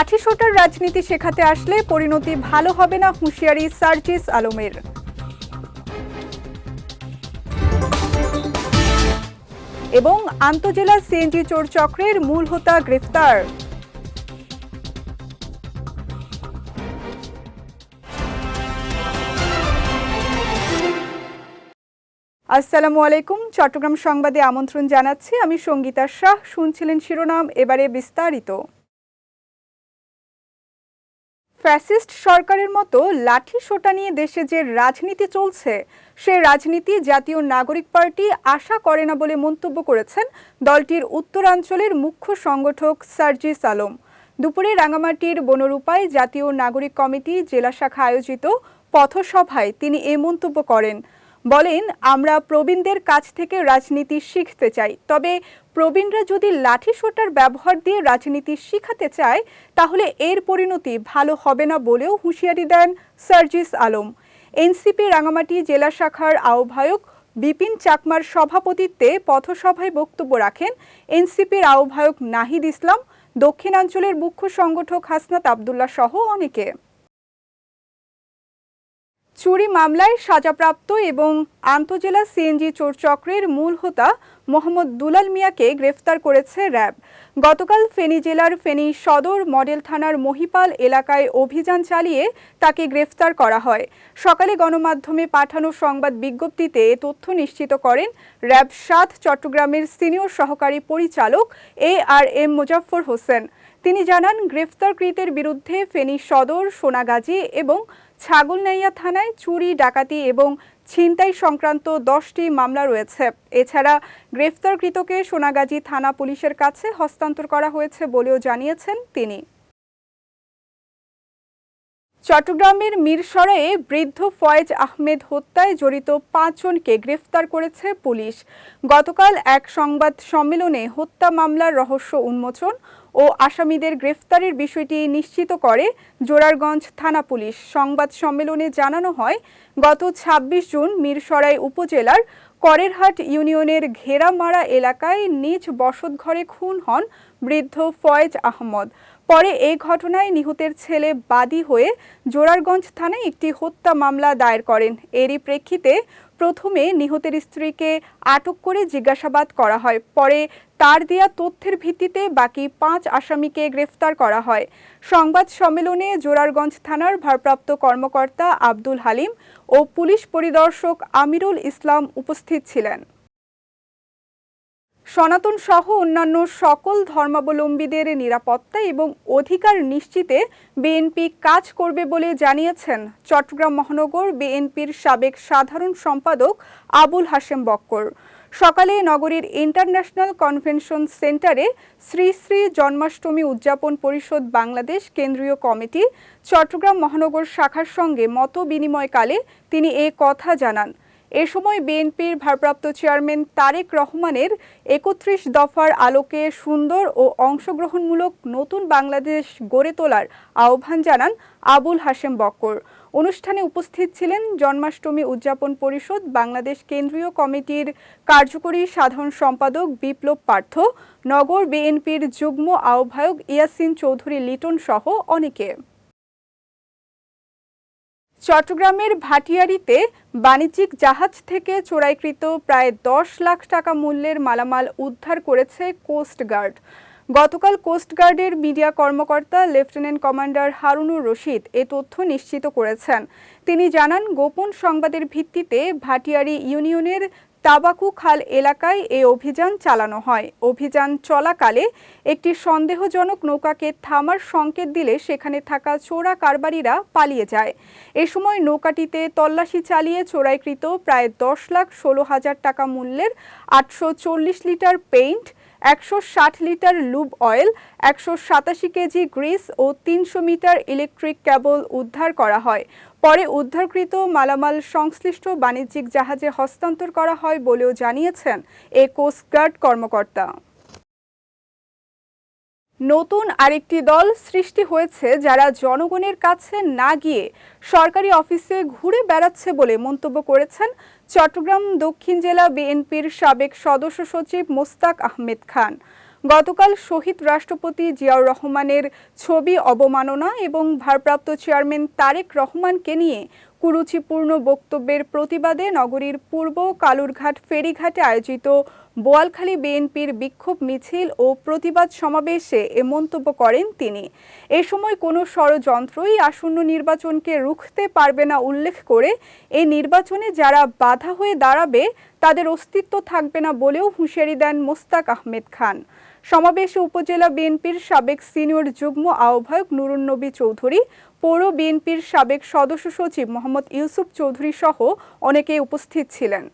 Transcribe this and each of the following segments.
লাঠিসোঁটার রাজনীতি শেখাতে আসলে পরিণতি ভালো হবে না হুঁশিয়ারি সার্জিস আলমের। এবং আন্তজেলা সিএনজি চোর চক্রের মূল হোতা গ্রেফতার। আসসালামু আলাইকুম, চট্টগ্রাম সংবাদে আমন্ত্রণ জানাচ্ছি, আমি সঙ্গীতা শাহ, শুনছিলেন শিরোনাম, এবারে বিস্তারিত। ফ্যাসিস্ট সরকারের মতো লাঠি সোটা নিয়ে দেশে যে রাজনীতি চলছে, সে রাজনীতি জাতীয় নাগরিক পার্টি আশা করে না বলে মন্তব্য করেছেন দলটির উত্তরাঞ্চলের মুখ্য সংগঠক সার্জিস আলম। দুপুরে রাঙামাটির বনরূপায় জাতীয় নাগরিক কমিটি জেলা শাখা আয়োজিত পথসভায় তিনি এ মন্তব্য করেন। বলেন, আমরা প্রবীণদের কাছ থেকে রাজনীতি শিখতে চাই। তবে প্রবীণরা যদি লাঠি সোটার ব্যবহার দিয়ে রাজনীতি শিখাতে চায়, তাহলে এর পরিণতি ভালো হবে না বলেও হুঁশিয়ারি দেন সার্জিস আলম। এনসিপি রাঙামাটি জেলা শাখার আহ্বায়ক বিপিন চাকমার সভাপতিত্বে পথসভায় বক্তব্য রাখেন এনসিপির আহ্বায়ক নাহিদ ইসলাম, দক্ষিণাঞ্চলের মুখ্য সংগঠক হাসনাত আবদুল্লাহ সহ অনেকে। চুরি মামলায় সাজাপ্রাপ্ত এবং আন্তজেলা সিএনজি চোর চক্রের মূল হোতা মোহাম্মদ দুলাল মিয়াকে গ্রেফতার করেছে র্যাব। গতকাল ফেনী জেলার ফেনী সদর মডেল থানার মহিপাল এলাকায় অভিযান চালিয়ে তাকে গ্রেফতার করা হয়। সকালে গণমাধ্যমে পাঠানো সংবাদ বিজ্ঞপ্তিতে তথ্য নিশ্চিত করেন র্যাব সাত চট্টগ্রামের সিনিয়র সহকারী পরিচালক A R M Muzaffar Hossain. তিনি জানান, গ্রেফতারকৃতের বিরুদ্ধে ফেনী সদর, সোনাগাজী এবং ছাগলনাইয়া থানায় চুরি, ডাকাতি এবং ছিনতাই সংক্রান্ত দশটি মামলা রয়েছে। এছাড়া গ্রেফতারকৃতকে সোনাগাজী থানা পুলিশের কাছে হস্তান্তর করা হয়েছে বলেও জানিয়েছেন তিনি। চট্টগ্রামের মিরসরাইয়ে বৃদ্ধ ফয়েজ আহমেদ হত্যায় জড়িত পাঁচজনকে গ্রেফতার করেছে পুলিশ। গতকাল এক সংবাদ সম্মেলনে হত্যা মামলার রহস্য উন্মোচন ও আসামিদের গ্রেফতারের বিষয়টি নিশ্চিত করে জোরারগঞ্জ থানা পুলিশ। সংবাদ সম্মেলনে জানানো হয়, গত ২৬ জুন মিরসরাই উপজেলার করেরহাট ইউনিয়নের ঘেরামারা এলাকায় নিজ বসতঘরে খুন হন বৃদ্ধ ফয়েজ আহমদ। পরে এই ঘটনায় নিহতের ছেলে বাদী হয়ে জোরারগঞ্জ থানায় একটি হত্যা মামলা দায়ের করেন। এরই প্রেক্ষিতে প্রথমে নিহতের স্ত্রীকে আটক করে জিজ্ঞাসাবাদ করা হয়। পরে তার দেয়া তথ্যের ভিত্তিতে বাকি পাঁচ আসামিকে গ্রেফতার করা হয়। সংবাদ সম্মেলনে জোরারগঞ্জ থানার ভারপ্রাপ্ত কর্মকর্তা আব্দুল হালিম ও পুলিশ পরিদর্শক আমিরুল ইসলাম উপস্থিত ছিলেন। সনাতন সহ অন্যান্য সকল ধর্মাবলম্বীদের নিরাপত্তা এবং অধিকার নিশ্চিতে বিএনপি কাজ করবে বলে জানিয়েছেন চট্টগ্রাম মহানগর বিএনপির সাবেক সাধারণ সম্পাদক আবুল হাশেম বক্কর। সকালে নগরীর ইন্টারন্যাশনাল কনভেনশন সেন্টারে শ্রী শ্রী জন্মাষ্টমী উদযাপন পরিষদ বাংলাদেশ কেন্দ্রীয় কমিটি চট্টগ্রাম মহানগর শাখার সঙ্গে মত বিনিময়কালে তিনি এ কথা জানান। এ সময় বিএনপির ভারপ্রাপ্ত চেয়ারম্যান তারেক রহমানের একত্রিশ দফার আলোকে সুন্দর ও অংশগ্রহণমূলক নতুন বাংলাদেশ গড়ে তোলার আহ্বান জানান আবুল হাশেম বক্কর। অনুষ্ঠানে উপস্থিত ছিলেন জন্মাষ্টমী উদযাপন পরিষদ বাংলাদেশ কেন্দ্রীয় কমিটির কার্যকরী সাধারণ সম্পাদক বিপ্লব পার্থ, নগর বিএনপির যুগ্ম আহ্বায়ক ইয়াসিন চৌধুরী লিটন সহ অনেকে। চট্টগ্রামের ভাটিয়ারিতে বাণিজ্যিক জাহাজ থেকে চোরাইকৃত প্রায় দশ লাখ টাকা মূল্যের মালামাল উদ্ধার করেছে কোস্টগার্ড গতকাল কোস্টগার্ডের মিডিয়া কর্মকর্তা লেফটেন্যান্ট কমান্ডার হারুনুর রশিদ এ তথ্য নিশ্চিত করেছেন। তিনি জানান, গোপন সংবাদের ভিত্তিতে ভাটিয়ারি ইউনিয়নের তাবাকু খাল এলাকায় এ অভিযান চালানো হয়। অভিযান চলাকালে একটি সন্দেহজনক নৌকাকে থামার সংকেত দিলে সেখানে থাকা চোরা কারবারিরা পালিয়ে যায়। এ সময় নৌকাটিতে তল্লাশি চালিয়ে চোরাইকৃত প্রায় দশ লাখ ষোলো হাজার টাকা মূল্যের আটশো চল্লিশ লিটার পেইন্ট একশো ষাট লিটার লুব অয়েল একশো সাতাশি কেজি গ্রিস ও তিনশো মিটার ইলেকট্রিক কেবল উদ্ধার করা হয়। পরে উদ্ধারকৃত মালামাল সংশ্লিষ্ট বাণিজ্যিক জাহাজে হস্তান্তর করা হয় বলেও জানিয়েছেন এ কোস্টগার্ড কর্মকর্তা। নতুন আরেকটি দল সৃষ্টি হয়েছে যারা জনগণের কাছে না গিয়ে সরকারি অফিসে ঘুরে বেড়াচ্ছে বলে মন্তব্য করেছেন চট্টগ্রাম দক্ষিণ জেলা বিএনপির সাবেক সদস্য সচিব মোস্তাক আহমেদ খান। গতকাল শহীদ রাষ্ট্রপতি জিয়াউর রহমানের ছবি অবমাননা এবং ভারপ্রাপ্ত চেয়ারম্যান তারেক রহমানকে নিয়ে কুরুচিপূর্ণ বক্তব্যের প্রতিবাদে নগরীর পূর্ব কালুরঘাট ফেরিঘাটে আয়োজিত বোয়ালখালী বিএনপির বিক্ষোভ মিছিল ও প্রতিবাদ সমাবেশে এ মন্তব্য করেন তিনি। এ সময় কোনো ষড়যন্ত্রই আসন্ন নির্বাচনকে রুখতে পারবে না উল্লেখ করে এই নির্বাচনে যারা বাধা হয়ে দাঁড়াবে তাদের অস্তিত্ব থাকবে না বলেও হুঁশিয়ারি দেন মোস্তাক আহমেদ খান। সমাবেশে উপজেলা বিএনপির সাবেক সিনিয়র যুগ্ম আহ্বায়ক নুরুন নবী চৌধুরী, পৌর বিএনপির সাবেক সদস্য সচিব মোহাম্মদ ইউসুফ চৌধুরী সহ অনেকে উপস্থিত ছিলেন।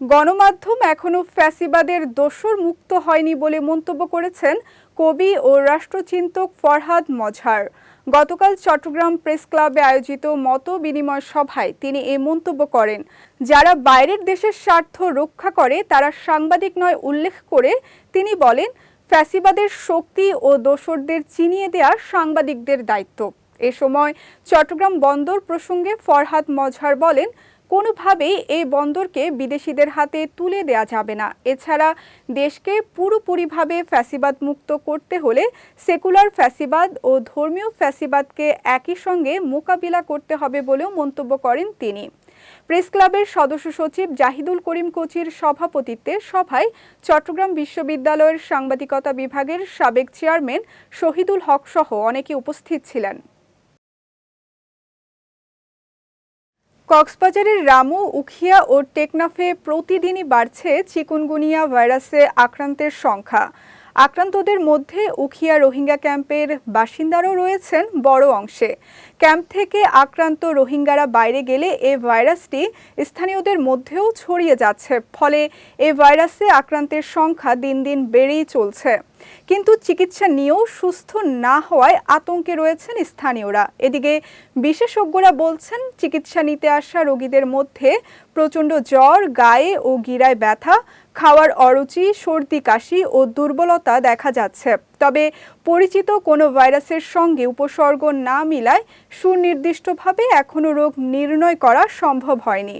গণমাধ্যম এখনও ফ্যাসিবাদের দোসর মুক্ত হয়নি বলে মন্তব্য করেছেন কবি ও রাষ্ট্রচিন্তক ফরহাদ মজহার। গতকাল চট্টগ্রাম প্রেস ক্লাবে আয়োজিত মত বিনিময় সভায় তিনি এ মন্তব্য করেন। যারা বাইরের দেশের স্বার্থ রক্ষা করে, তারা সাংবাদিক নয় উল্লেখ করে তিনি বলেন, ফ্যাসিবাদের শক্তি ও দোসরদের চিনিয়ে দেওয়া সাংবাদিকদের দায়িত্ব। এ সময় চট্টগ্রাম বন্দর প্রসঙ্গে ফরহাদ মজহার বলেন কোনোভাবেই এই বন্দরকে বিদেশিদের হাতে তুলে দেয়া যাবে না। এছাড়া দেশকে পুরোপুরিভাবে ফ্যাসিবাদ মুক্ত করতে হলে সেকুলার ফ্যাসিবাদ ও ধর্মীয় ফ্যাসিবাদকে একই সঙ্গে মোকাবিলা করতে হবে বলেও মন্তব্য করেন তিনি। প্রেস ক্লাবের সদস্য সচিব জাহিদুল করিম কোচির সভাপতিত্বে সভায় চট্টগ্রাম বিশ্ববিদ্যালয়ের সাংবাদিকতা বিভাগের সাবেক চেয়ারম্যান শহীদুল হক সহ অনেকে উপস্থিত ছিলেন। কক্সবাজারের রামু, উখিয়া ও টেকনাফে প্রতিদিনই বাড়ছে চিকুনগুনিয়া ভাইরাসে আক্রান্তের সংখ্যা। আক্রান্তদের মধ্যে উখিয়া রোহিঙ্গা ক্যাম্পের বাসিন্দারও রয়েছেন বড় অংশে। ক্যাম্প থেকে আক্রান্ত রোহিঙ্গারা বাইরে গেলে এ ভাইরাসটি স্থানীয়দের মধ্যেও ছড়িয়ে যাচ্ছে, ফলে এ ভাইরাসে আক্রান্তের সংখ্যা দিন দিন বেড়েই চলছে। কিন্তু চিকিৎসা নিয়েও সুস্থ না হওয়ায় আতঙ্কে রয়েছেন স্থানীয়রা। এদিকে বিশেষজ্ঞরা বলছেন, চিকিৎসা নিতে আসা রোগীদের মধ্যে প্রচণ্ড জ্বর, গায়ে ও গিরায় ব্যথা, খাওয়ার অরুচি, সর্দি কাশি ও দুর্বলতা দেখা যাচ্ছে। তবে পরিচিত কোনো ভাইরাসের সঙ্গে উপসর্গ না মিলায় সুনির্দিষ্টভাবে এখনও রোগ নির্ণয় করা সম্ভব হয়নি।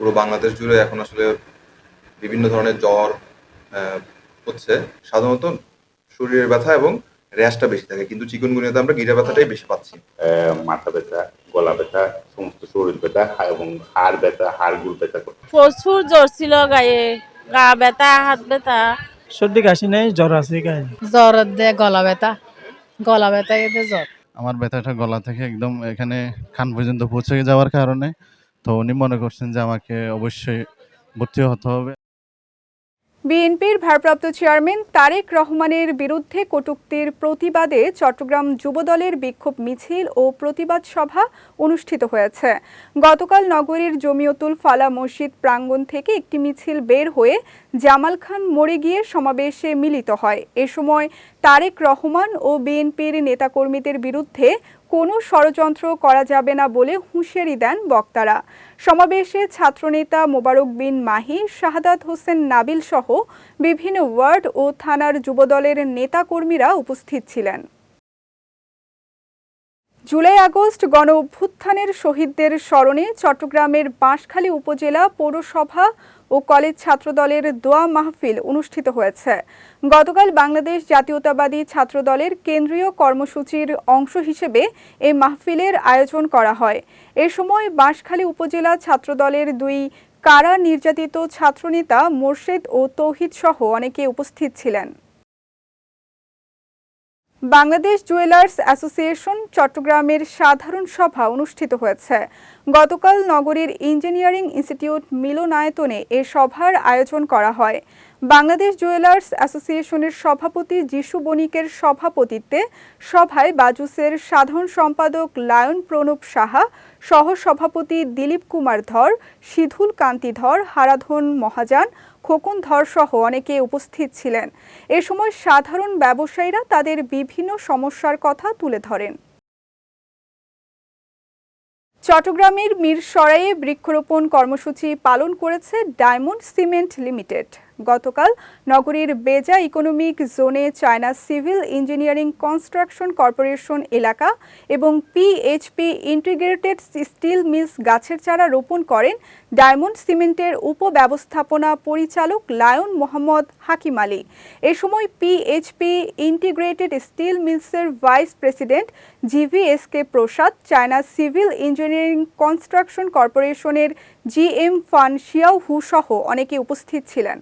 পুরো বাংলাদেশ জুড়ে এখন আসলে বিভিন্ন ধরনের জ্বর হচ্ছে। সাধারণত শরীরের ব্যথা এবং র্যাশটা বেশি থাকে। কিন্তু চিকনগুনিয়াতে আমরা গিরা ব্যথাটাই বেশি পাচ্ছি। আহ, মাথা ব্যথা গলা ব্যথা সমস্ত শরীর ব্যথা এবং হাড় ব্যথা হাড়গুলো ব্যথা করে। প্রচুর জ্বর ছিল গায়ে। গা ব্যথা হাত ব্যথা। সর্দি কাশি নেই জ্বর আছে গায়ে জ্বর দেয় গলা ব্যথা। গলা ব্যথা এতে জ্বর। আমার ব্যথাটা গলা থেকে একদম এখানে খান পর্যন্ত পৌঁছে যাওয়ার কারণে তো উনি মনে করছেন যে আমাকে অবশ্যই ভর্তি হতে হবে। বিএনপির ভারপ্রাপ্ত চেয়ারম্যান তারেক রহমানের বিরুদ্ধে কটূক্তির প্রতিবাদে চট্টগ্রাম যুবদলের বিক্ষোভ মিছিল ও প্রতিবাদ সভা অনুষ্ঠিত হয়েছে। গতকাল নগরীর জমিয়তুল ফালা মসজিদ প্রাঙ্গণ থেকে একটি মিছিল বের হয়ে জামাল খান মোড়ে গিয়ে সমাবেশে মিলিত হয়। এ সময় তারেক রহমান ও বিএনপির নেতাকর্মীদের বিরুদ্ধে কোনো ষড়যন্ত্র করা যাবে না বলে হুঁশিয়ারি দেন বক্তারা। সমাবেশে ছাত্রনেতা মোবারক বিন মাহি, শাহাদাত হোসেন নাবিল সহ বিভিন্ন ওয়ার্ড ও থানার যুবদলের নেতাকর্মীরা উপস্থিত ছিলেন। জুলাই আগস্ট গণ অভ্যুত্থানের শহীদদের স্মরণে চট্টগ্রামের বাঁশখালী উপজেলা পৌরসভা ও কলেজ ছাত্রদলের দোয়া মাহফিল অনুষ্ঠিত হয়েছে। গতকাল বাংলাদেশ জাতীয়তাবাদী ছাত্রদলের কেন্দ্রীয় কর্মসূচির অংশ হিসেবে এই মাহফিলের আয়োজন করা হয়। এ সময় বাঁশখালী উপজেলা ছাত্রদলের দুই কারা নির্যাতিত ছাত্রনেতা মোর্শেদ ও তৌহিদ সহ অনেকে উপস্থিত ছিলেন। বাংলাদেশ জুয়েলার্স অ্যাসোসিয়েশন চট্টগ্রামের সাধারণ সভা অনুষ্ঠিত হয়েছে। গতকাল নগরীর ইঞ্জিনিয়ারিং ইনস্টিটিউট মিলনায়তনে এ সভার আয়োজন করা হয়। বাংলাদেশ জুয়েলার্স অ্যাসোসিয়েশনের সভাপতি যিশু বণিকের সভাপতিত্বে সভায় বাজুসের সাধারণ সম্পাদক লায়ন প্রণব সাহা সহ সভাপতি দিলীপ কুমার ধর, সিধুল কান্তি ধর, হারাধন মহাজান খোকন ধর সহ অনেকে উপস্থিত ছিলেন। এ সময় সাধারণ ব্যবসায়ীরা তাদের বিভিন্ন সমস্যার কথা তুলে ধরেন। চট্টগ্রামের মিরসরাইয়ে বৃক্ষরোপণ কর্মসূচি পালন করেছে ডায়মন্ড সিমেন্ট লিমিটেড। গতকাল নগরীর বেজা ইকোনমিক জোনে China civil engineering construction corporation এলাকা এবং পিএইচপি ইন্টিগ্রেটেড স্টিল মিলস গাছের চারা রোপণ করেন ডায়মন্ড সিমেন্টের উপব্যবস্থাপনা পরিচালক লায়ন মোহাম্মদ হাকিম আলী। এ সময় PHP integrated steel মিলসের vice president GVSK Prasad, China civil engineering construction কর্পোরেশনের জিএম ফান শিয়াও হু সহ অনেকে উপস্থিত ছিলেন।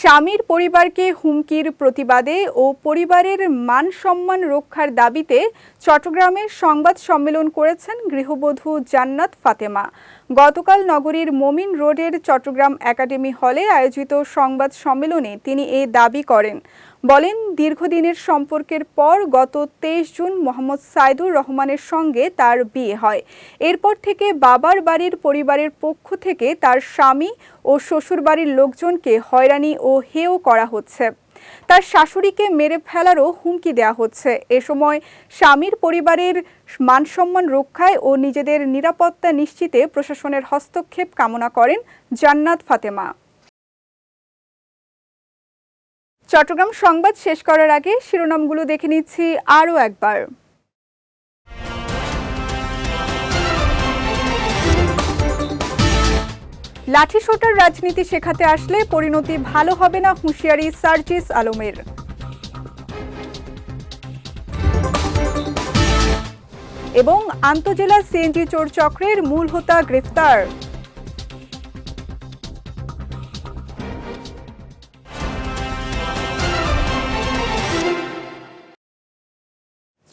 স্বামীর পরিবারকে হুমকির প্রতিবাদে ও পরিবারের মান সম্মান রক্ষার দাবিতে চট্টগ্রামে সংবাদ সম্মেলন করেছেন গৃহবধূ জান্নাত ফাতেমা। গতকাল নগরীর মমিন রোডের চট্টগ্রাম একাডেমি হলে আয়োজিত সংবাদ সম্মেলনে তিনি এ দাবি করেন। বলেন, দীর্ঘদিনের সম্পর্কের পর গত তেইশ জুন মোহাম্মদ সাইদুর রহমানের সঙ্গে তার বিয়ে হয়। এরপর থেকে বাবার বাড়ির পরিবারের পক্ষ থেকে তার স্বামী ও শ্বশুরবাড়ির লোকজনকে হয়রানি ও হেয় করা হচ্ছে। তার শাশুড়িকে মেরে ফেলারও হুমকি দেওয়া হচ্ছে। এ সময় স্বামীর পরিবারের মানসম্মান রক্ষায় ও নিজেদের নিরাপত্তা নিশ্চিতে প্রশাসনের হস্তক্ষেপ কামনা করেন জান্নাত ফাতেমা। চট্টগ্রাম সংবাদ শেষ করার আগে শিরোনামগুলো দেখে নিচ্ছি আরও একবার। লাঠিসোঁটার রাজনীতি শেখাতে আসলে পরিণতি ভালো হবে না হুঁশিয়ারি সার্জিস আলমের। এবং আন্তজেলা সিএনজি চোর চক্রের মূল হোতা গ্রেফতার।